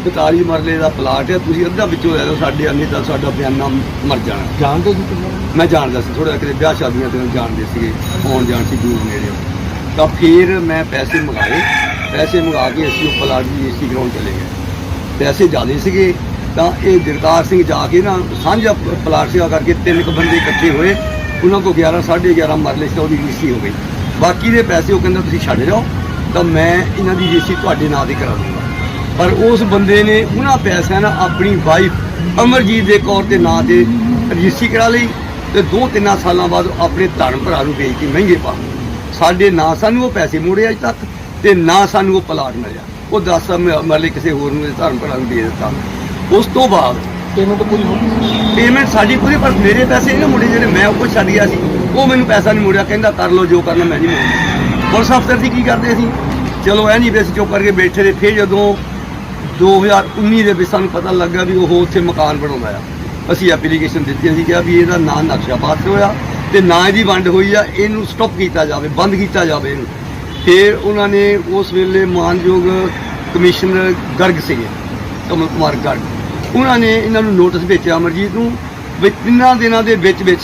45 ਮਰਲੇ ਦਾ ਪਲਾਟ ਹੈ ਤੁਸੀਂ ਅੱਧਾ ਵਿੱਚੋਂ ਲੈ ਲਓ ਸਾਡੇ ਅੰਨੇ ਤਾਂ ਸਾਡਾ ਬਿਆਨਾ ਮਰ ਜਾਣਾ। ਜਾਣਦੇ ਸੀ ਮੈਂ ਜਾਣਦਾ ਸੀ ਥੋੜਾ ਕਿਤੇ ਵਿਆਹ ਸ਼ਾਦੀਆਂ ਤੇ ਜਾਣਦੇ ਸੀਗੇ ਆਉਣ ਜਾਣ ਸੀ ਦੂਰ ਨੇੜੇ ਤਾਂ ਫਿਰ ਮੈਂ ਪੈਸੇ ਮੰਗਾਏ ਪੈਸੇ ਮੰਗਾ ਕੇ ਅਸੀਂ ਉਹ ਪਲਾਟ ਦੀ ਏਸੀ ਗਰਾਊਂਡ ਚਲੇ ਗਏ। ਪੈਸੇ ਜ਼ਿਆਦੇ ਸੀਗੇ, ਤਾਂ ਇਹ ਜਗਤਾਰ ਸਿੰਘ ਜਾ ਕੇ ਨਾ ਸਾਂਝਾ ਪਲਾਟ ਸੇਵਾ ਕਰਕੇ ਤਿੰਨ ਕੁ ਬੰਦੇ ਇਕੱਠੇ ਹੋਏ। ਉਹਨਾਂ ਕੋਲ 11 11.5 ਮਰਲੇ ਸੀ ਉਹਦੀ ਰੀਸੀ ਹੋ ਗਈ। ਬਾਕੀ ਦੇ ਪੈਸੇ ਉਹ ਕਹਿੰਦਾ ਤੁਸੀਂ ਛੱਡ ਜਾਓ, ਤਾਂ ਮੈਂ ਇਹਨਾਂ ਦੀ ਰੀਸੀ ਤੁਹਾਡੇ ਨਾਂ ਤੇ ਕਰਾ ਦੂੰਗਾ। ਪਰ ਉਸ ਬੰਦੇ ਨੇ ਉਹਨਾਂ ਪੈਸਿਆਂ ਨਾਲ ਆਪਣੀ ਵਾਈਫ ਅਮਰਜੀਤ ਦੇ ਕੌਰ ਦੇ ਨਾਂ ਤੇ ਰਜਿਸਟਰੀ ਕਰਾ ਲਈ ਤੇ ਦੋ ਤਿੰਨਾਂ ਸਾਲਾਂ ਬਾਅਦ ਆਪਣੇ ਧਰਮ ਭਰਾ ਨੂੰ ਵੇਚ ਕੇ ਮਹਿੰਗੇ ਪਾ ਸਾਡੇ ਨਾਂ ਸਾਨੂੰ ਉਹ ਪੈਸੇ ਮੋੜੇ ਅਜ ਤੱਕ। ਤੇ ਨਾ ਸਾਨੂੰ ਉਹ ਪਲਾਟ ਮਿਲਿਆ। ਉਹ 10 ਮਰਲੇ ਕਿਸੇ ਹੋਰ ਨੂੰ ਧਰਮ ਭਰਾ ਨੂੰ ਦੇ ਦਿੱਤਾ। ਉਸ ਤੋਂ ਬਾਅਦ ਪੇਮੈਂਟ ਪੂਰੀ ਹੋ ਗਈ ਪੇਮੈਂਟ ਸਾਡੀ ਪੂਰੀ ਪਰ ਮੇਰੇ ਪੈਸੇ ਨਹੀਂ ਮੁੜੇ ਜਿਹੜੇ ਮੈਂ ਉਹ ਛੱਡ ਗਿਆ ਸੀ ਉਹ ਮੈਨੂੰ ਪੈਸਾ ਨਹੀਂ ਮੁੜਿਆ। ਕਹਿੰਦਾ ਕਰ ਲਓ ਜੋ ਕਰਨਾ ਮੈਂ ਨਹੀਂ ਮੋੜਨਾ ਪੁਲਿਸ ਅਫਸਰ ਜੀ ਕੀ ਕਰਦੇ ਸੀ? ਚਲੋ ਐ ਨਹੀਂ ਅਸੀਂ ਚੁੱਪ ਕਰਕੇ ਬੈਠੇ ਰਹੇ। ਫਿਰ ਜਦੋਂ 2019 ਦੇ ਵਿੱਚ ਸਾਨੂੰ ਪਤਾ ਲੱਗਾ ਵੀ ਉਹ ਉੱਥੇ ਮਕਾਨ ਬਣਾਉਂਦਾ ਆ ਅਸੀਂ ਐਪਲੀਕੇਸ਼ਨ ਦਿੱਤੀ ਅਸੀਂ ਕਿਹਾ ਵੀ ਇਹਦਾ ਨਾਂ ਨਕਸ਼ਾ ਪਾਸ ਹੋਇਆ ਤੇ ਨਾ ਇਹਦੀ ਵੰਡ ਹੋਈ ਆ ਇਹਨੂੰ ਸਟਾਪ ਕੀਤਾ ਜਾਵੇ ਬੰਦ ਕੀਤਾ ਜਾਵੇ ਇਹਨੂੰ। ਫਿਰ ਉਹਨਾਂ ਨੇ ਉਸ ਵੇਲੇ ਮਾਨਯੋਗ ਕਮਿਸ਼ਨਰ ਗਰਗ ਸੀਗੇ ਕਮਲ ਕੁਮਾਰ ਗਰਗ। ਉਹਨਾਂ ਨੇ ਇਹਨਾਂ ਨੂੰ ਨੋਟਿਸ ਭੇਜਿਆ, ਅਮਰਜੀਤ ਨੂੰ ਵੀ ਤਿੰਨਾਂ ਦਿਨਾਂ ਦੇ ਵਿੱਚ ਵਿੱਚ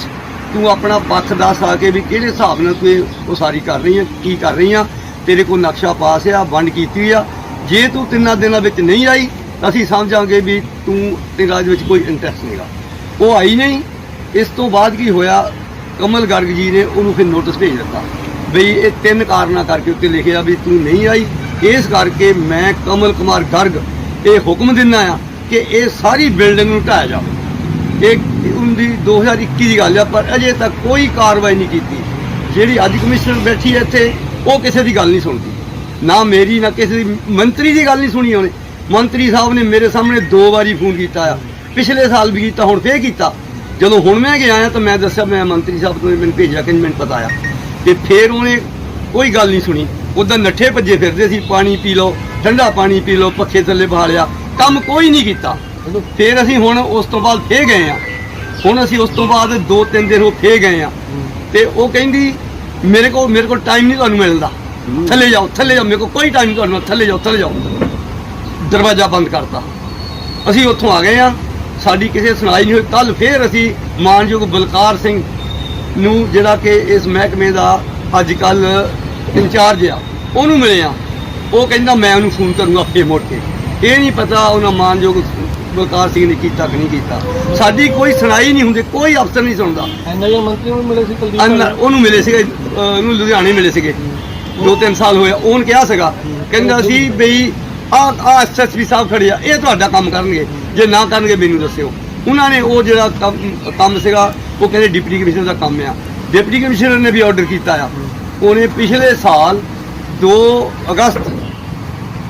ਤੂੰ ਆਪਣਾ ਪੱਖ ਦੱਸ ਆ ਕੇ ਵੀ ਕਿਹੜੇ ਹਿਸਾਬ ਨਾਲ ਤੂੰ ਇਹ ਉਸਾਰੀ ਕਰ ਰਹੀ ਹੈ ਕੀ ਕਰ ਰਹੀ ਆ? ਤੇਰੇ ਕੋਲ ਨਕਸ਼ਾ ਪਾਸ ਆ, ਵੰਡ ਕੀਤੀ ਆ। ਜੇ ਤੂੰ ਤਿੰਨਾਂ ਦਿਨਾਂ ਵਿੱਚ ਨਹੀਂ ਆਈ, ਤਾਂ ਅਸੀਂ ਸਮਝਾਂਗੇ ਵੀ ਤੂੰ ਤੇਰਾ ਦੇ ਵਿੱਚ ਕੋਈ ਇੰਟਰਸਟ ਨਹੀਂਗਾ ਉਹ ਆਈ ਨਹੀਂ। ਇਸ ਤੋਂ ਬਾਅਦ ਕੀ ਹੋਇਆ? ਕਮਲ ਗਰਗ ਜੀ ਨੇ ਉਹਨੂੰ ਫਿਰ ਨੋਟਿਸ ਭੇਜ ਦਿੱਤਾ। ਬਈ ਇਹ ਤਿੰਨ ਕਾਰਨਾਂ ਕਰਕੇ ਉੱਤੇ ਲਿਖਿਆ ਵੀ ਤੂੰ ਨਹੀਂ ਆਈ। ਇਸ ਕਰਕੇ ਮੈਂ ਕਮਲ ਕੁਮਾਰ ਗਰਗ ਇਹ ਹੁਕਮ ਦਿੰਦਾ ਆ ਕਿ ਇਹ ਸਾਰੀ ਬਿਲਡਿੰਗ ਨੂੰ ਢਾਇਆ ਜਾਵੇ ਇਹ ਉਹਦੀ 2021 ਦੀ ਗੱਲ ਆ, ਪਰ ਅਜੇ ਤੱਕ ਕੋਈ ਕਾਰਵਾਈ ਨਹੀਂ ਕੀਤੀ। ਜਿਹੜੀ ਅੱਜ ਕਮਿਸ਼ਨਰ ਬੈਠੀ ਹੈ ਇੱਥੇ, ਉਹ ਕਿਸੇ ਦੀ ਗੱਲ ਨਹੀਂ ਸੁਣਦੀ। ਨਾ ਮੇਰੀ, ਨਾ ਕਿਸੇ ਦੀ। ਮੰਤਰੀ ਦੀ ਗੱਲ ਨਹੀਂ ਸੁਣੀ ਉਹਨੇ। ਮੰਤਰੀ ਸਾਹਿਬ ਨੇ ਮੇਰੇ ਸਾਹਮਣੇ ਦੋ ਵਾਰੀ ਫੋਨ ਕੀਤਾ ਆ। ਪਿਛਲੇ ਸਾਲ ਵੀ ਕੀਤਾ, ਹੁਣ ਫੇਰ ਕੀਤਾ। ਜਦੋਂ ਹੁਣ ਮੈਂ ਗਿਆ ਆ ਤਾਂ ਮੈਂ ਦੱਸਿਆ, ਮੈਂ ਮੰਤਰੀ ਸਾਹਿਬ ਨੂੰ ਮੈਨੂੰ ਭੇਜਿਆ ਕਿ ਮੈਨੂੰ ਪਤਾ ਆ। ਤੇ ਫਿਰ ਉਹਨੇ ਕੋਈ ਗੱਲ ਨਹੀਂ ਸੁਣੀ। ਉਦੋਂ ਨੱਠੇ ਭੱਜੇ ਫਿਰਦੇ ਸੀ, ਪਾਣੀ ਪੀ ਲਓ, ਠੰਡਾ ਪਾਣੀ ਪੀ ਲਓ, ਪੱਖੇ ਥੱਲੇ ਬਹਾ ਲਿਆ। ਕੰਮ ਕੋਈ ਨਹੀਂ ਕੀਤਾ। ਫਿਰ ਅਸੀਂ ਹੁਣ ਉਸ ਤੋਂ ਬਾਅਦ ਫੇਰ ਗਏ ਆ ਹੁਣ ਅਸੀਂ ਉਸ ਤੋਂ ਬਾਅਦ ਦੋ ਤਿੰਨ ਦਿਨ ਉਹ ਫੇਰ ਗਏ ਆ ਤੇ ਉਹ ਕਹਿੰਦੀ, ਮੇਰੇ ਕੋਲ ਮੇਰੇ ਕੋਲ ਟਾਈਮ ਨਹੀਂ ਤੁਹਾਨੂੰ ਮਿਲਦਾ। ਥੱਲੇ ਜਾਓ ਥੱਲੇ ਜਾਓ। ਮੇਰੇ ਕੋਲ ਕੋਈ ਟਾਈਮ ਨਹੀਂ ਤੁਹਾਨੂੰ ਥੱਲੇ ਜਾਓ ਥੱਲੇ ਜਾਓ। ਦਰਵਾਜ਼ਾ ਬੰਦ ਕਰਤਾ। ਅਸੀਂ ਉੱਥੋਂ ਆ ਗਏ ਆ ਸਾਡੀ ਕਿਸੇ ਸੁਣਾਈ ਨਹੀਂ ਹੋਈ। ਕੱਲ ਫੇਰ ਅਸੀਂ ਮਾਨਯੋਗ ਬਲਕਾਰ ਸਿੰਘ ਨੂੰ ਜਿਹੜਾ ਕਿ ਇਸ ਮਹਿਕਮੇ ਦਾ ਅੱਜ ਕੱਲ ਇੰਚਾਰਜ ਆ ਉਹਨੂੰ ਮਿਲੇ ਆ। ਉਹ ਕਹਿੰਦਾ ਮੈਂ ਉਹਨੂੰ ਫੋਨ ਕਰੂੰਗਾ ਫੇਰ ਮੁੜ ਕੇ। ਇਹ ਨਹੀਂ ਪਤਾ ਉਹਨਾਂ ਮਾਨਯੋਗ ਬਲਕਾਰ ਸਿੰਘ ਨੇ ਕੀਤਾ ਕਿ ਨਹੀਂ ਕੀਤਾ। ਸਾਡੀ ਕੋਈ ਸੁਣਾਈ ਨਹੀਂ ਹੁੰਦੀ ਕੋਈ ਅਫਸਰ ਨਹੀਂ ਸੁਣਦਾ। ਐਨਆਈਏ ਮੰਤਰੀ ਨੂੰ ਮਿਲੇ ਸੀ ਕੁਲਦੀਪ ਉਹਨੂੰ ਮਿਲੇ ਸੀਗੇ ਉਹਨੂੰ ਲੁਧਿਆਣੇ ਮਿਲੇ ਸੀਗੇ। ਦੋ ਤਿੰਨ ਸਾਲ ਹੋਇਆ ਉਹਨ ਕਿਹਾ ਸੀਗਾ ਕਹਿੰਦਾ ਸੀ ਬਈ ਆ ਆ ਐਸਐਸਪੀ ਸਾਹਿਬ ਖੜੇ ਆ ਇਹ ਤੁਹਾਡਾ ਕੰਮ ਕਰਨਗੇ। ਜੇ ਨਾ ਕਰਨਗੇ ਮੈਨੂੰ ਦੱਸਿਓ। ਉਹਨਾਂ ਨੇ ਉਹ ਜਿਹੜਾ ਕੰਮ- ਕੰਮ ਸੀਗਾ ਉਹ ਕਹਿੰਦੇ ਡਿਪਟੀ ਕਮਿਸ਼ਨਰ ਦਾ ਕੰਮ ਆ। ਡਿਪਟੀ ਕਮਿਸ਼ਨਰ ਨੇ ਵੀ ਆਰਡਰ ਕੀਤਾ ਆ। ਉਹਨੇ ਪਿਛਲੇ ਸਾਲ 2 ਅਗਸਤ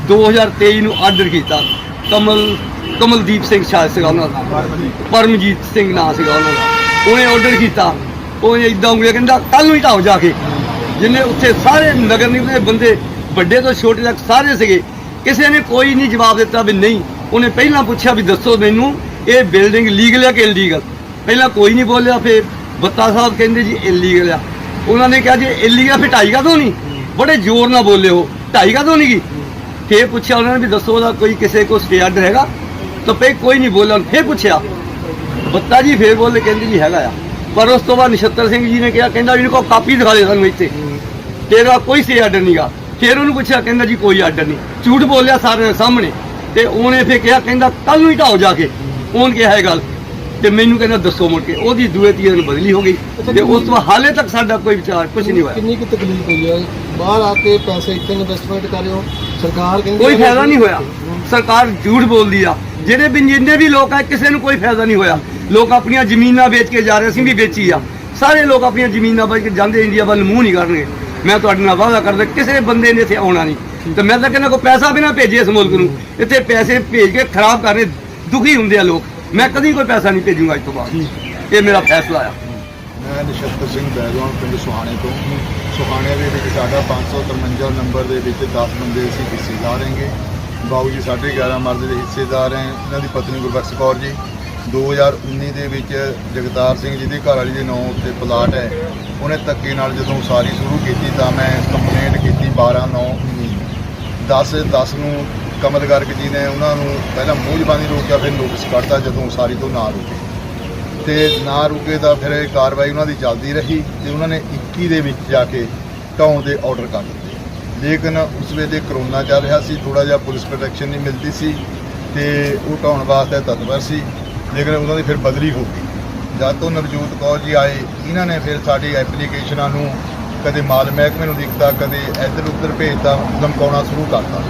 2023 ਨੂੰ ਆਰਡਰ ਕੀਤਾ। ਕਮਲ, ਕਮਲਦੀਪ ਸਿੰਘ ਸ਼ਾਇਦ ਸੀਗਾ ਉਹਨਾਂ ਦਾ। ਪਰਮਜੀਤ ਸਿੰਘ ਨਾਂ ਸੀਗਾ ਉਹਨਾਂ ਦਾ। ਉਹਨੇ ਆਰਡਰ ਕੀਤਾ। ਉਹ ਇਦਾਂ ਉਂਗਲੀਆਂ ਕਹਿੰਦਾ ਕੱਲ ਨੂੰ ਹੀ ਢਾਓ ਜਾ ਕੇ। ਜਿੰਨੇ ਉੱਥੇ ਸਾਰੇ ਨਗਰ ਨਿਗਮ ਦੇ ਬੰਦੇ, ਵੱਡੇ ਤੋਂ ਛੋਟੇ ਤੱਕ ਸਾਰੇ ਸੀਗੇ। ਕਿਸੇ ਨੇ ਕੋਈ ਨਹੀਂ ਜਵਾਬ ਦਿੱਤਾ ਵੀ ਨਹੀਂ। ਉਹਨੇ ਪਹਿਲਾਂ ਪੁੱਛਿਆ ਵੀ ਦੱਸੋ ਮੈਨੂੰ, ਇਹ ਬਿਲਡਿੰਗ ਲੀਗਲ ਹੈ ਕਿ ਇਲੀਗਲ ਪਹਿਲਾਂ ਕੋਈ ਨਹੀਂ ਬੋਲਿਆ, ਫਿਰ ਬੱਤਾ ਸਾਹਿਬ ਕਹਿੰਦੇ ਜੀ ਇਲੀਗਲ ਆ। ਉਹਨਾਂ ਨੇ ਕਿਹਾ ਜੀ ਇਲੀਗਲ ਫਿਰ ਢਾਈ ਕਦੋਂ ਨਹੀਂ? ਬੜੇ ਜ਼ੋਰ ਨਾਲ ਬੋਲੇ ਉਹ। ਢਾਈ ਕਦੋਂ ਨਹੀਂ ਗਈ ਫਿਰ ਪੁੱਛਿਆ ਉਹਨਾਂ ਨੇ ਵੀ ਦੱਸੋ ਉਹਦਾ ਕੋਈ ਕਿਸੇ ਕੋ ਸਟੇ ਆਰਡਰ ਹੈਗਾ? ਤਾਂ ਫੇਰ ਕੋਈ ਨਹੀਂ ਬੋਲਿਆ, ਫਿਰ ਪੁੱਛਿਆ। ਬੱਤਾ ਜੀ ਫਿਰ ਬੋਲੇ ਕਹਿੰਦੇ ਜੀ ਹੈਗਾ ਆ। ਪਰ ਉਸ ਤੋਂ ਬਾਅਦ ਨਛੱਤਰ ਸਿੰਘ ਜੀ ਨੇ ਕਿਹਾ, ਕਹਿੰਦਾ ਵੀ ਇਹਨੂੰ ਕੋ ਕਾਪੀ ਦਿਖਾ ਦੇ ਸਾਨੂੰ ਇੱਥੇ। ਤੇਰਾ ਕੋਈ ਸਟੇ ਆਰਡਰ ਨਹੀਂਗਾ ਫਿਰ ਉਹਨੂੰ ਪੁੱਛਿਆ, ਕਹਿੰਦਾ ਜੀ ਕੋਈ ਆਰਡਰ ਨਹੀਂ। ਝੂਠ ਬੋਲਿਆ ਸਾਰਿਆਂ ਦੇ ਸਾਹਮਣੇ। ਤੇ ਉਹਨੇ ਫਿਰ ਕਿਹਾ, ਕਹਿੰਦਾ ਕੱਲ ਨੂੰ ਹੀ ਢਾਓ ਜਾ ਕੇ। ਉਹਨ ਕਿਹਾ ਇਹ ਗੱਲ? ਤੇ ਮੈਨੂੰ ਕਹਿੰਦਾ ਦੱਸੋ ਮੁੜ ਕੇ। ਉਹਦੀ ਦੂਏ ਤੀਏ ਦਿਨ ਬਦਲੀ ਹੋ ਗਈ। ਤੇ ਉਸ ਤੋਂ ਬਾਅਦ ਹਾਲੇ ਤੱਕ ਸਾਡਾ ਕੋਈ ਵਿਚਾਰ ਕੁਝ ਨਹੀਂ ਹੋਇਆ। ਕਿੰਨੀ ਕੁ ਤਕਲੀਫ ਹੋਈ ਹੈ ਬਾਹਰ ਆ ਕੇ ਪੈਸੇ ਇੱਥੇ ਇਨਵੈਸਟਮੈਂਟ ਕਰ ਰਹੇ ਹੋ ਸਰਕਾਰ ਕਹਿੰਦੀ ਕੋਈ ਫਾਇਦਾ ਨਹੀਂ ਹੋਇਆ। ਸਰਕਾਰ ਝੂਠ ਬੋਲਦੀ ਆ। ਜਿਹੜੇ ਵੀ ਜਿੰਨੇ ਵੀ ਲੋਕ ਆ ਕਿਸੇ ਨੂੰ ਕੋਈ ਫਾਇਦਾ ਨਹੀਂ ਹੋਇਆ। ਲੋਕ ਆਪਣੀਆਂ ਜ਼ਮੀਨਾਂ ਵੇਚ ਕੇ ਜਾ ਰਹੇ ਅਸੀਂ ਵੀ ਵੇਚੀ ਆ। ਸਾਰੇ ਲੋਕ ਆਪਣੀਆਂ ਜ਼ਮੀਨਾਂ ਵੇਚ ਕੇ ਜਾਂਦੇ ਇੰਡੀਆ ਵੱਲ ਮੂੰਹ ਨਹੀਂ ਕਰਨਗੇ। ਮੈਂ ਤੁਹਾਡੇ ਨਾਲ ਵਾਅਦਾ ਕਰਦਾ ਕਿਸੇ ਬੰਦੇ ਨੇ ਇੱਥੇ ਆਉਣਾ ਨਹੀਂ। ਤੇ ਮੈਂ ਤਾਂ ਕਹਿੰਦਾ ਕੋਈ ਪੈਸਾ ਵੀ ਨਾ ਭੇਜੇ ਇਸ ਮੁਲਕ ਨੂੰ। ਇੱਥੇ ਪੈਸੇ ਭੇਜ ਕੇ ਖਰਾਬ ਕਰਨੇ ਦੁਖੀ ਹੁੰਦੇ ਆ ਲੋਕ। ਮੈਂ ਕਦੀ ਕੋਈ ਪੈਸਾ ਨਹੀਂ ਭੇਜੂੰਗਾ ਅੱਜ ਤੋਂ ਬਾਅਦ। ਇਹ ਮੇਰਾ ਫੈਸਲਾ ਆ। ਮੈਂ ਨਛੱਤਰ ਸਿੰਘ ਬੈਦਵਾਨ ਪਿੰਡ ਸੁਹਾਣੇ ਤੋਂ ਸੁਹਾਣੇ ਦੇ ਵਿੱਚ ਸਾਡਾ 553 ਨੰਬਰ ਦੇ ਵਿੱਚ 10 ਬੰਦੇ ਅਸੀਂ ਹਿੱਸੇਦਾਰ ਹੈਗੇ। ਬਾਊ ਜੀ ਸਾਡੇ 11 ਮਰਦ ਦੇ ਹਿੱਸੇਦਾਰ ਹੈ। ਇਹਨਾਂ ਦੀ ਪਤਨੀ ਗੁਰਬਖਸ਼ ਕੌਰ ਜੀ। 2019 ਦੇ ਵਿੱਚ ਜਗਤਾਰ ਸਿੰਘ ਜੀ ਦੇ ਘਰ ਵਾਲੀ ਦੇ ਨਾਂ ਉੱਤੇ ਪਲਾਟ ਹੈ। ਉਹਨੇ ਧੱਕੇ ਨਾਲ ਜਦੋਂ ਉਸਾਰੀ ਸ਼ੁਰੂ ਕੀਤੀ ਤਾਂ ਮੈਂ ਕੰਪਲੇਂਟ ਕੀਤੀ 12 9 10 10 ਨੂੰ ਕਮਲ ਗਰਗ ਜੀ ਨੇ ਉਹਨਾਂ ਨੂੰ ਪਹਿਲਾਂ ਮੂੰਹ ਜ਼ਬਾਨੀ ਰੋਕਿਆ, ਫਿਰ ਨੋਟਿਸ ਕੱਢਤਾ ਜਦੋਂ ਉਸਾਰੀ ਤੋਂ ਨਾ ਰੁਕੇ। ਤੇ ਨਾ ਰੁਕੇ ਤਾਂ ਫਿਰ ਇਹ ਕਾਰਵਾਈ ਉਹਨਾਂ ਦੀ ਚੱਲਦੀ ਰਹੀ ਤੇ ਉਹਨਾਂ ਨੇ 21 ਦੇ ਵਿੱਚ ਜਾ ਕੇ ਢਾਉਣ ਦੇ ਆਰਡਰ ਕਰ ਦਿੱਤੇ। ਲੇਕਿਨ ਉਸ ਵੇਲੇ ਕਰੋਨਾ ਚੱਲ ਰਿਹਾ ਸੀ ਥੋੜਾ ਜਿਹਾ ਪੁਲਿਸ ਪ੍ਰੋਟੈਕਸ਼ਨ ਨਹੀਂ ਮਿਲਦੀ ਸੀ ਤੇ ਉਹ ਢਾਉਣ ਵਾਸਤੇ ਤਤਪਰ ਸੀ, ਲੇਕਿਨ ਉਹਨਾਂ ਦੀ ਫਿਰ ਬਦਲੀ ਹੋ ਗਈ। ਜਦ ਤੋਂ ਨਵਜੋਤ ਕੌਰ ਜੀ ਆਏ, ਇਹਨਾਂ ਨੇ ਫਿਰ ਸਾਡੀ ਐਪਲੀਕੇਸ਼ਨਾਂ ਨੂੰ ਕਦੇ ਮਾਲ ਮਹਿਕਮੇ ਨੂੰ ਦਿੱਤਾ ਕਦੇ ਇੱਧਰ ਉੱਧਰ ਭੇਜਤਾ, ਧਮਕਾਉਣਾ ਸ਼ੁਰੂ ਕਰਤਾ।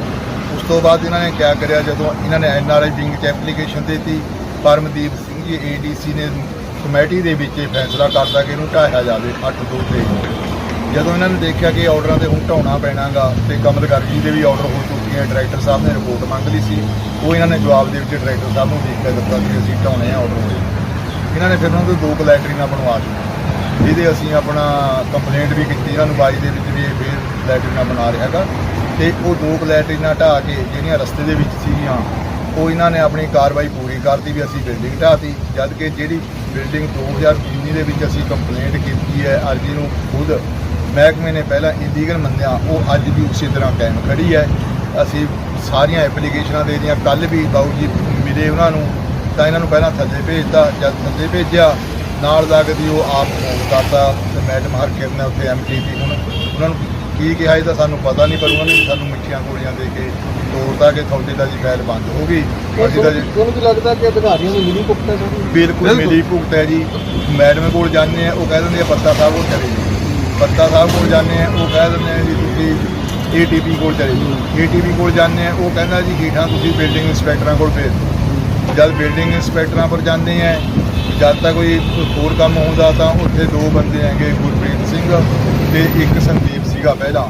ਤੋਂ ਬਾਅਦ ਇਹਨਾਂ ਨੇ ਕਿਆ ਕਰਿਆ, ਜਦੋਂ ਇਹਨਾਂ ਨੇ ਐਨਆਰਆਈ ਵਿੰਗ 'ਚ ਐਪਲੀਕੇਸ਼ਨ ਦਿੱਤੀ, ਪਰਮਦੀਪ ਸਿੰਘ ਜੀ ਏਡੀਸੀ ਨੇ ਕਮੇਟੀ ਦੇ ਵਿੱਚ ਇਹ ਫੈਸਲਾ ਕਰਤਾ ਕਿ ਇਹਨੂੰ ਢਾਹਿਆ ਜਾਵੇ 8-2 ਤਰੀਕ ਜਦੋਂ ਇਹਨਾਂ ਨੇ ਦੇਖਿਆ ਕਿ ਆਰਡਰਾਂ ਤੇ ਹੁਣ ਢਾਉਣਾ ਪੈਣਾਗਾ ਤੇ ਕਮਲ ਗਰਜੀ ਦੇ ਵੀ ਆਰਡਰ ਹੋ ਚੁੱਕੇ ਆ, ਡਾਇਰੈਕਟਰ ਸਾਹਿਬ ਨੇ ਰਿਪੋਰਟ ਮੰਗ ਲਈ ਸੀ, ਉਹ ਇਹਨਾਂ ਨੇ ਜਵਾਬ ਦੇ ਵਿੱਚ ਡਾਇਰੈਕਟਰ ਸਾਹਿਬ ਨੂੰ ਦੇਖ ਕੇ ਦਿੱਤਾ ਕਿ ਅਸੀਂ ਢਾਉਣੇ ਆ ਆਰਡਰ। ਹੋਏ ਇਹਨਾਂ ਨੇ ਫਿਰ ਉਹਨਾਂ ਤੋਂ ਦੋ ਕਲੈਟਰੀਆਂ ਬਣਵਾ ਦਿੱਤੀਆਂ। ਜਿਹਦੇ ਅਸੀਂ ਆਪਣਾ ਕੰਪਲੇਂਟ ਵੀ ਕੀਤੀ ਇਹਨਾਂ ਨੂੰ ਬਾਈ ਦੇ ਵਿੱਚ ਵੀ ਇਹ ਫਿਰ ਲੈਟਰੀਨਾਂ ਬਣਾ ਰਿਹਾ ਹੈਗਾ। ਤੇ ਉਹ ਦੋ ਲੈਟਰੀਨਾਂ ਢਾਹ ਕੇ ਜਿਹੜੀਆਂ ਰਸਤੇ ਦੇ ਵਿੱਚ ਸੀਗੀਆਂ, ਉਹ ਇਹਨਾਂ ਨੇ ਆਪਣੀ ਕਾਰਵਾਈ ਪੂਰੀ ਕਰਤੀ ਵੀ ਅਸੀਂ ਬਿਲਡਿੰਗ ਢਾਹਤੀ ਜਦ ਕਿ ਜਿਹੜੀ ਬਿਲਡਿੰਗ 2019 ਦੇ ਵਿੱਚ ਅਸੀਂ ਕੰਪਲੇਂਟ ਕੀਤੀ ਹੈ ਅਰਜੀ ਨੂੰ ਖੁਦ, ਮਹਿਕਮੇ ਨੇ ਪਹਿਲਾਂ ਇਲੀਗਲ ਮੰਨਿਆ, ਉਹ ਅੱਜ ਵੀ ਉਸੇ ਤਰ੍ਹਾਂ ਕਾਇਮ ਖੜੀ ਹੈ। ਅਸੀਂ ਸਾਰੀਆਂ ਐਪਲੀਕੇਸ਼ਨਾਂ ਦੇ ਦੀਆਂ ਕੱਲ ਵੀ ਬਾਊ ਜੀ ਮਿਲੇ ਉਹਨਾਂ ਨੂੰ, ਤਾਂ ਇਹਨਾਂ ਨੂੰ ਪਹਿਲਾਂ ਥੱਲੇ ਭੇਜਤਾ, ਜਦ ਥੱਲੇ ਭੇਜਿਆ, ਨਾਲ ਲੱਗਦੀ ਉਹ ਆਪ ਫੋਨ ਕਰਤਾ, ਤੇ ਮੈਡਮ ਹਰਕਿਰਤ ਨੇ ਉੱਥੇ ਐਮਟੀਪੀ ਹੁਣ ਉਹਨਾਂ ਨੂੰ ਕੀ ਕਿਹਾ ਇਹ ਤਾਂ ਸਾਨੂੰ ਪਤਾ ਨਹੀਂ ਪਰ ਉਹਨਾਂ ਨੇ ਸਾਨੂੰ ਮਿੱਠੀਆਂ ਗੋਲੀਆਂ ਦੇ ਕੇ ਤੋੜਤਾ ਕਿ ਤੁਹਾਡੀ ਦਾ ਜੀ ਫਾਈਲ ਬੰਦ ਹੋ ਗਈ। ਅਸੀਂ ਤਾਂ ਜੀ ਤੁਹਾਨੂੰ ਕੀ ਲੱਗਦਾ ਕਿ ਅਧਿਕਾਰੀਆਂ ਦੀ ਮਿਲੀ ਭੁਗਤ ਹੈ ਸਾਰੀ ਬਿਲਕੁਲ। ਮਿਲੀ ਭੁਗਤ ਹੈ ਜੀ। ਮੈਡਮ ਕੋਲ ਜਾਂਦੇ ਆ ਉਹ ਕਹਿ ਦਿੰਦੇ ਆ ਪੱਤਾ ਸਾਹਿਬ ਕੋਲ ਚਲੇ ਜੀ ਪੱਤਾ ਸਾਹਿਬ ਕੋਲ ਜਾਂਦੇ ਆ ਉਹ ਕਹਿ ਦਿੰਦੇ ਆ ਜੀ ਤੁਸੀਂ ਏਟੀਪੀ ਕੋਲ ਚਲੇ ਜੀ ਏਟੀਪੀ ਕੋਲ ਜਾਂਦੇ ਆ ਉਹ ਕਹਿੰਦਾ ਜੀ ਹੀਠਾਂ ਤੁਸੀਂ ਬਿਲਡਿੰਗ ਇੰਸਪੈਕਟਰਾਂ ਕੋਲ ਭੇਜ ਦਿਓ। ਜਦ ਬਿਲਡਿੰਗ ਇੰਸਪੈਕਟਰਾਂ ਪਰ ਜਾਂਦੇ ਆ ਜਦ ਤੱਕ ਕੋਈ ਹੋਰ ਕੰਮ ਹੁੰਦਾ ਤਾਂ ਉੱਥੇ ਦੋ ਬੰਦੇ ਹੈਗੇ ਗੁਰਪ੍ਰੀਤ ਸਿੰਘ ਤੇ ਇੱਕ ਸੰਦੀਪ ਸੀਗਾ ਪਹਿਲਾਂ।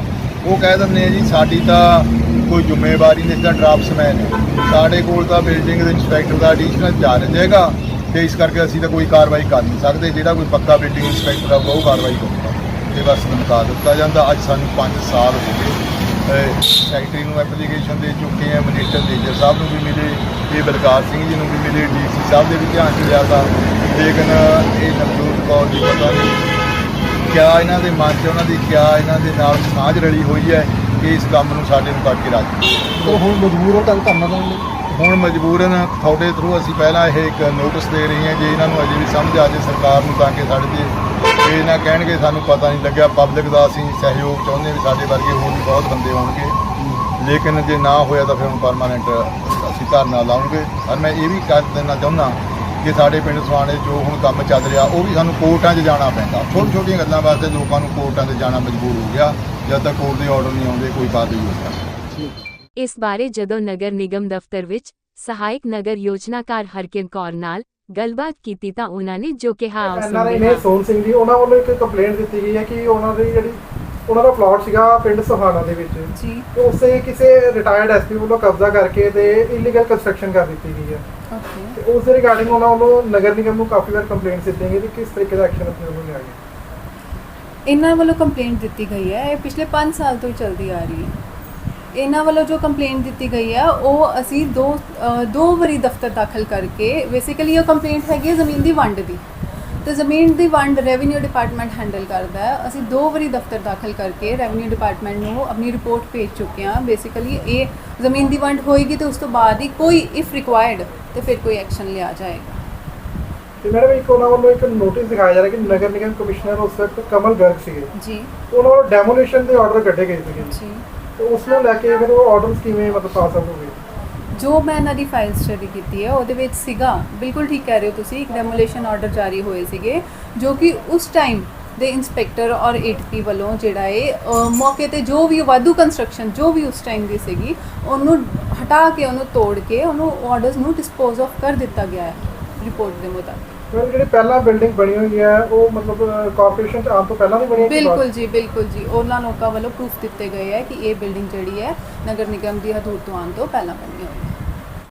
ਉਹ ਕਹਿ ਦਿੰਦੇ ਆ ਜੀ, ਸਾਡੀ ਤਾਂ ਕੋਈ ਜ਼ਿੰਮੇਵਾਰੀ ਨਹੀਂ, ਤਾਂ ਡਰਾਫਟਸਮੈਨ ਹੈ ਸਾਡੇ ਕੋਲ ਤਾਂ ਬਿਲਡਿੰਗ ਦੇ ਇੰਸਪੈਕਟਰ ਦਾ ਐਡੀਸ਼ਨਲ ਚਾਰਜ ਹੈਗਾ ਤੇ ਇਸ ਕਰਕੇ ਅਸੀਂ ਤਾਂ ਕੋਈ ਕਾਰਵਾਈ ਕਰ ਨਹੀਂ ਸਕਦੇ। ਜਿਹੜਾ ਕੋਈ ਪੱਕਾ ਬਿਲਡਿੰਗ ਇੰਸਪੈਕਟਰ ਆਊਗਾ ਉਹ ਕਾਰਵਾਈ ਕਰੂਗਾ। ਤੇ ਬਸ ਧਮਕਾ ਦਿੱਤਾ ਜਾਂਦਾ, ਅੱਜ ਸਾਨੂੰ 5 ਸਾਲ ਹੋ ਗਏ। ਅਹ ਸੈਕਟਰੀ ਨੂੰ ਐਪਲੀਕੇਸ਼ਨ ਦੇ ਚੁੱਕੇ ਆ ਮਿਨਿਸਟਰ ਦੇਜਰ ਸਾਹਿਬ ਨੂੰ ਵੀ ਮਿਲੇ, ਇਹ ਬਲਕਾਰ ਸਿੰਘ ਜੀ ਨੂੰ ਵੀ ਮਿਲੇ ਡੀਸੀ ਸਾਹਿਬ ਦੇ ਵੀ ਧਿਆਨ ਚ ਲਿਆ ਤਾ। ਲੇਕਿਨ ਇਹ ਨਵਜੋਤ ਕੌਰ ਜੀ ਪਤਾ ਨਹੀਂ ਕਿਆ ਇਹਨਾਂ ਦੇ ਮਨ 'ਚ ਉਹਨਾਂ ਦੀ ਕਿਆ ਇਹਨਾਂ ਦੇ ਨਾਲ ਸਾਂਝ ਰਲੀ ਹੋਈ ਹੈ ਕਿ ਇਸ ਕੰਮ ਨੂੰ ਸਾਡੇ ਨੂੰ ਕਰਕੇ ਰਾਜੀ। ਉਹ ਹੁਣ ਮਜਬੂਰ ਹੋ ਕੱਲ ਧਰਨਾ ਦੇਣ ਲਈ? ਹੁਣ ਮਜਬੂਰਨ ਤੁਹਾਡੇ ਥਰੂ ਅਸੀਂ ਪਹਿਲਾਂ ਇਹ ਇੱਕ ਨੋਟਿਸ ਦੇ ਰਹੇ ਹਾਂ ਜੇ ਇਹਨਾਂ ਨੂੰ ਅਜੇ ਵੀ ਸਮਝ ਆ ਜੇ ਸਰਕਾਰ ਨੂੰ ਤਾਂ ਕਿ ਸਾਡੇ ਤੇ ਇਹ ਨਾ ਕਹਿਣਗੇ ਸਾਨੂੰ ਪਤਾ ਨਹੀਂ ਲੱਗਿਆ ਪਬਲਿਕ ਦਾ ਅਸੀਂ ਸਹਿਯੋਗ ਚਾਹੁੰਦੇ ਵੀ ਸਾਡੇ ਵਰਗੇ ਹੋਰ ਵੀ ਬਹੁਤ ਬੰਦੇ ਹੋਣਗੇ ਲੇਕਿਨ ਜੇ ਨਾ ਹੋਇਆ ਤਾਂ ਫਿਰ ਹੁਣ ਪਰਮਾਨੈਂਟ ਅਸੀਂ ਧਰਨਾ ਲਾਉਂਗੇ। ਔਰ ਮੈਂ ਇਹ ਵੀ ਕਰ ਦੇਣਾ ਚਾਹੁੰਦਾ ਕਿ ਸਾਡੇ ਪਿੰਡ ਸੁਹਾਣੇ ਜੋ ਹੁਣ ਕੰਮ ਚੱਲ ਰਿਹਾ ਉਹ ਵੀ ਸਾਨੂੰ ਕੋਰਟਾਂ 'ਚ ਜਾਣਾ ਪੈਂਦਾ। ਛੋਟੀ ਛੋਟੀਆਂ ਗੱਲਾਂ ਵਾਸਤੇ ਲੋਕਾਂ ਨੂੰ ਕੋਰਟਾਂ 'ਚ ਜਾਣਾ ਮਜਬੂਰ ਹੋ ਗਿਆ। ਜਦ ਤੱਕ ਕੋਰਟ ਦੇ ਆਰਡਰ ਨਹੀਂ ਆਉਂਦੇ ਕੋਈ ਕਾਰਵਾਈ ਹੋ ਸਕਦੀ। ਇਸ ਬਾਰੇ ਜਦੋਂ ਨਗਰ ਨਿਗਮ ਦਫ਼ਤਰ ਵਿੱਚ ਸਹਾਇਕ ਨਗਰ ਯੋਜਨਾਕਾਰ ਹਰਕਿਨ ਕੌਰ ਨਾਲ ਗੱਲਬਾਤ ਕੀਤੀ ਤਾਂ ਉਹਨਾਂ ਨੇ ਜੋ ਕਿਹਾ ਸੁਣਦੇ ਨੇ ਸੋਨ ਸਿੰਘ ਜੀ ਉਹਨਾਂ ਵੱਲੋਂ ਇੱਕ ਕੰਪਲੇਂਟ ਦਿੱਤੀ ਗਈ ਹੈ ਕਿ ਉਹਨਾਂ ਦੀ ਜਿਹੜੀ ਉਹਨਾਂ ਦਾ ਪਲਾਟ ਸੀਗਾ ਪਿੰਡ ਸੁਹਾਣਾ ਦੇ ਵਿੱਚ। ਜੀ। ਤੇ ਉਸੇ ਕਿਸੇ ਰਿਟਾਇਰਡ ਐਸਪੀ ਵੱਲੋਂ ਕਬਜ਼ਾ ਕਰਕੇ ਤੇ ਇਲੀਗਲ ਕੰਸਟਰਕਸ਼ਨ ਕਰ ਦਿੱਤੀ ਗਈ ਹੈ। ਤੇ ਉਸ ਦੇ ਰਿਗਾਰਡਿੰਗ ਉਹਨਾਂ ਵੱਲੋਂ ਨਗਰ ਨਿਗਮ ਨੂੰ ਕਾਫੀ ਵਾਰ ਕੰਪਲੇਂਟਸ ਦਿੱਤੀਆਂ ਗਈਆਂ ਕਿ ਕਿਸ ਤਰੀਕੇ ਦਾ ਐਕਸ਼ਨ ਆਪਣੇ ਵੱਲੋਂ ਲਿਆ ਗਿਆ? ਇਹਨਾਂ ਵੱਲੋਂ ਕੰਪਲੇਂਟ ਦਿੱਤੀ ਗਈ ਹੈ। ਇਹ ਪਿਛਲੇ 5 ਸਾਲ ਤੋਂ ਹੀ ਚੱਲਦੀ ਆ ਰਹੀ ਹੈ। ਇਹਨਾਂ ਵੱਲੋਂ ਜੋ ਕੰਪਲੇਂਟ ਦਿੱਤੀ ਗਈ ਹੈ ਉਹ ਅਸੀਂ ਦੋ ਅ, ਦੋ ਵਾਰੀ ਦਫ਼ਤਰ ਦਾਖਲ ਕਰਕੇ ਬੇਸਿਕਲੀ ਇਹ ਕੰਪਲੇਂਟ ਹੈਗੀ ਹੈ ਜ਼ਮੀਨ ਦੀ ਵੰਡ ਦੀ। ਤੇ ਜ਼ਮੀਨ ਦੀ ਵੰਡ ਰੈਵਨਿਊ ਡਿਪਾਰਟਮੈਂਟ ਹੈਂਡਲ ਕਰਦਾ ਹੈ। ਅਸੀਂ ਦੋ ਵਾਰੀ ਦਫ਼ਤਰ ਦਾਖਲ ਕਰਕੇ ਰੈਵਨਿਊ ਡਿਪਾਰਟਮੈਂਟ ਨੂੰ ਆਪਣੀ ਰਿਪੋਰਟ ਭੇਜ ਚੁੱਕੇ ਹਾਂ। ਬੇਸਿਕਲੀ ਇਹ ਜ਼ਮੀਨ ਦੀ ਵੰਡ ਹੋਏਗੀ ਤੇ ਉਸ ਤੋਂ ਬਾਅਦ ਹੀ ਕੋਈ ਇਫ ਰਿਕੁਆਇਰਡ ਤੇ ਫਿਰ ਕੋਈ ਐਕਸ਼ਨ ਲਿਆ ਜਾਏਗਾ। ਤੇ ਮੈਡਮ ਇੱਕ ਉਹਨਾਂ ਵੱਲੋਂ ਇੱਕ ਨੋਟਿਸ ਦਿਖਾਇਆ ਜਾ ਰਿਹਾ ਕਿ ਨਗਰ ਨਿਗਮ ਕਮਿਸ਼ਨਰ ਉਸ ਵਕਤ ਕਮਲ ਗਰਗ ਸੀਗੇ। ਜੀ। ਉਹਨਾਂ ਵੱਲੋਂ ਡੈਮੋਲੀਸ਼ਨ ਦੇ ਆਰਡਰ ਕੱਢੇ ਗਏ ਸੀਗੇ। ਜੀ। ਤੇ ਉਸ ਨੂੰ ਲੈ ਕੇ ਫਿਰ ਉਹ ਆਰਡਰਸ ਕਿਵੇਂ ਮਤਲਬ ਪਾਸ ਹੋ ਗਏ? ਜੋ ਮੈਂ ਇਹਨਾਂ ਦੀ ਫਾਈਲ ਸਟੱਡੀ ਕੀਤੀ ਹੈ ਉਹਦੇ ਵਿੱਚ ਸੀਗਾ ਬਿਲਕੁਲ ਠੀਕ ਕਹਿ ਰਹੇ ਹੋ ਤੁਸੀਂ ਇੱਕ ਡੈਮੋਲੇਸ਼ਨ ਆਰਡਰ ਜਾਰੀ ਹੋਏ ਸੀਗੇ ਜੋ ਕਿ ਉਸ ਟਾਈਮ ਦੇ ਇਨਸਪੈਕਟਰ ਔਰ ਏਟਪੀ ਵੱਲੋਂ ਜਿਹੜਾ ਅਹ, ਮੌਕੇ ਤੇ ਜੋ ਵੀ ਵਾਧੂ ਕੰਸਟਰਕਸ਼ਨ ਜੋ ਵੀ ਉਸ ਟਾਈਮ ਦੀ ਸੀਗੀ ਉਹਨੂੰ ਹਟਾ ਕੇ ਉਹਨੂੰ ਤੋੜ ਕੇ ਉਹਨੂੰ ਆਰਡਰਸ ਨੂੰ ਡਿਸਪੋਜ਼ ਆਫ ਕਰ ਦਿੱਤਾ ਗਿਆ ਹੈ ਰਿਪੋਰਟ ਦੇ ਮੁਤਾਬਕ। ਜਿਹੜੀ ਪਹਿਲਾਂ ਬਿਲਡਿੰਗ ਬਣੀ ਹੋਈ ਹੈ ਉਹ ਮਤਲਬ ਕਾਰਪੋਰੇਸ਼ਨ ਚ ਆਉਣ ਤੋਂ ਪਹਿਲਾਂ ਨਹੀਂ ਬਣੀ ਹੈ ਕਿ ਬਾਅਦ? ਬਿਲਕੁਲ ਜੀ ਬਿਲਕੁਲ ਜੀ। ਉਹਨਾਂ ਲੋਕਾਂ ਵੱਲੋਂ ਪ੍ਰੂਫ ਦਿੱਤੇ ਗਏ ਹੈ ਕਿ ਇਹ ਬਿਲਡਿੰਗ ਜਿਹੜੀ ਹੈ ਨਗਰ ਨਿਗਮ ਦੀ ਹਦੂਦ ਤੋਂ ਆਉਣ ਤੋਂ ਪਹਿਲਾਂ ਬਣੀ ਹੋਈ ਹੈ।